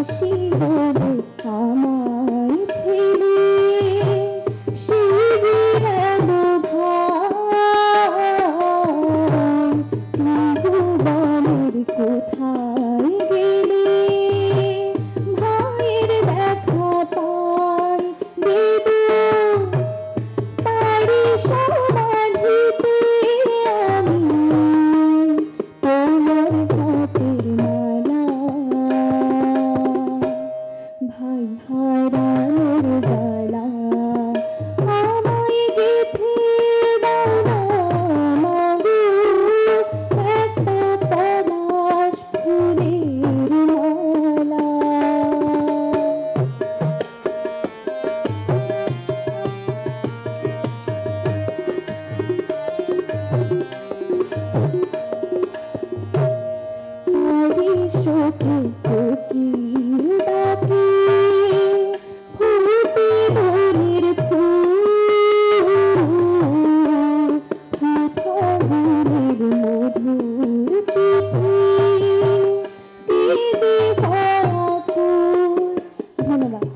আসি বলে আমায় সুখী সুখী